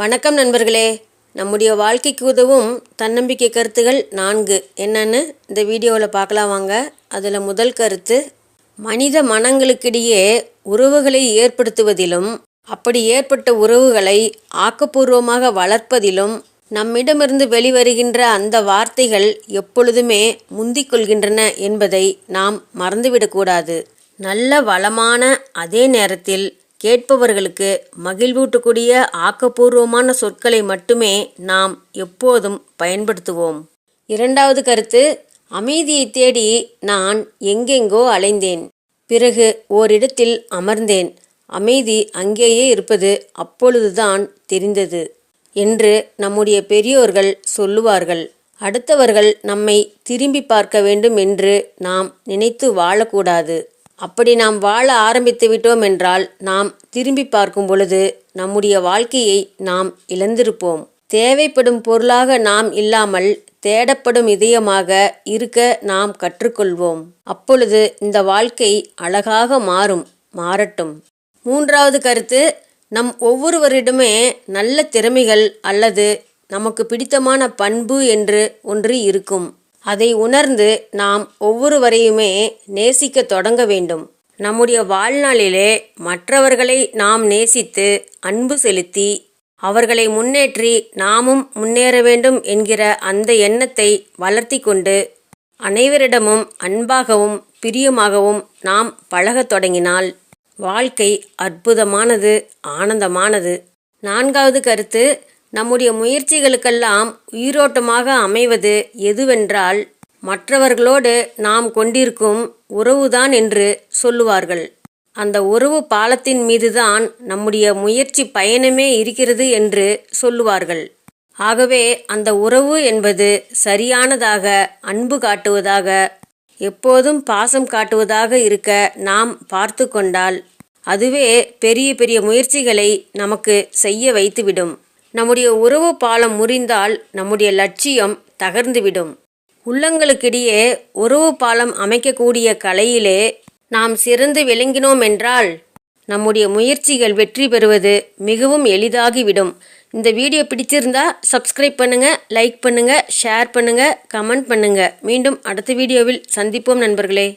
வணக்கம் நண்பர்களே. நம்முடைய வாழ்க்கைக்கு உதவும் தன்னம்பிக்கை கருத்துகள் நான்கு. என்னன்னு இந்த வீடியோவில் பார்க்கலாம் வாங்க. அதில் முதல் கருத்து மனித மனங்களுக்கிடையே உறவுகளை ஏற்படுத்துவதிலும் அப்படி ஏற்பட்ட உறவுகளை ஆக்கப்பூர்வமாக வளர்ப்பதிலும் நம்மிடமிருந்து வெளிவருகின்ற அந்த வார்த்தைகள் எப்பொழுதுமே முந்திக் கொள்கின்றன என்பதை நாம் மறந்துவிடக்கூடாது நல்ல வளமான அதே நேரத்தில் கேட்பவர்களுக்கு மகிழ்வூட்டக்கூடிய ஆக்கப்பூர்வமான சொற்களை மட்டுமே நாம் எப்போதும் பயன்படுத்துவோம். இரண்டாவது கருத்து அமைதியை தேடி நான் எங்கெங்கோ அலைந்தேன். பிறகு ஓரிடத்தில் அமர்ந்தேன். அமைதி அங்கேயே இருப்பது அப்பொழுதுதான் தெரிந்தது என்று நம்முடைய பெரியோர்கள் சொல்லுவார்கள். அடுத்தவர்கள் நம்மை திரும்பி பார்க்க வேண்டும் என்று நாம் நினைத்து வாழக்கூடாது. அப்படி நாம் வாழ ஆரம்பித்து விட்டோம் என்றால் நாம் திரும்பி பார்க்கும் பொழுது நம்முடைய வாழ்க்கையை நாம் இழந்திருப்போம். தேவைப்படும் பொருளாக நாம் இல்லாமல் தேடப்படும் இதயமாக இருக்க நாம் கற்றுக்கொள்வோம். அப்பொழுது இந்த வாழ்க்கை அழகாக மாறும் மாறட்டும். மூன்றாவது கருத்து நம் ஒவ்வொருவரிடமே நல்ல திறமைகள் அல்லது நமக்கு பிடித்தமான பண்பு என்று ஒன்று இருக்கும். அதை உணர்ந்து நாம் ஒவ்வொருவரையுமே நேசிக்க தொடங்க வேண்டும். நம்முடைய வாழ்நாளிலே மற்றவர்களை நாம் நேசித்து அன்பு செலுத்தி அவர்களை முன்னேற்றி நாமும் முன்னேற வேண்டும் என்கிற அந்த எண்ணத்தை வளர்த்தி கொண்டு அனைவரிடமும் அன்பாகவும் பிரியமாகவும் நாம் பழகத் தொடங்கினால் வாழ்க்கை அற்புதமானது ஆனந்தமானது. நான்காவது கருத்து நம்முடைய முயற்சிகளுக்கெல்லாம் உயிரோட்டமாக அமைவது எதுவென்றால் மற்றவர்களோடு நாம் கொண்டிருக்கும் உறவுதான் என்று சொல்லுவார்கள். அந்த உறவு பாலத்தின் மீதுதான் நம்முடைய முயற்சி பயணமே இருக்கிறது என்று சொல்லுவார்கள். ஆகவே அந்த உறவு என்பது சரியானதாக அன்பு காட்டுவதாக எப்போதும் பாசம் காட்டுவதாக இருக்க நாம் பார்த்து கொண்டால் அதுவே பெரிய பெரிய முயற்சிகளை நமக்கு செய்ய வைத்துவிடும். நம்முடைய உறவு பாலம் முறிந்தால் நம்முடைய லட்சியம் தகர்ந்துவிடும். உள்ளங்களுக்கிடையே உறவு பாலம் அமைக்கக்கூடிய கலையிலே நாம் சிறந்து விளங்கினோம் என்றால் நம்முடைய முயற்சிகள் வெற்றி பெறுவது மிகவும் எளிதாகிவிடும். இந்த வீடியோ பிடிச்சிருந்தா சப்ஸ்கிரைப் பண்ணுங்க லைக் பண்ணுங்க ஷேர் பண்ணுங்க கமெண்ட் பண்ணுங்க. மீண்டும் அடுத்த வீடியோவில் சந்திப்போம் நண்பர்களே.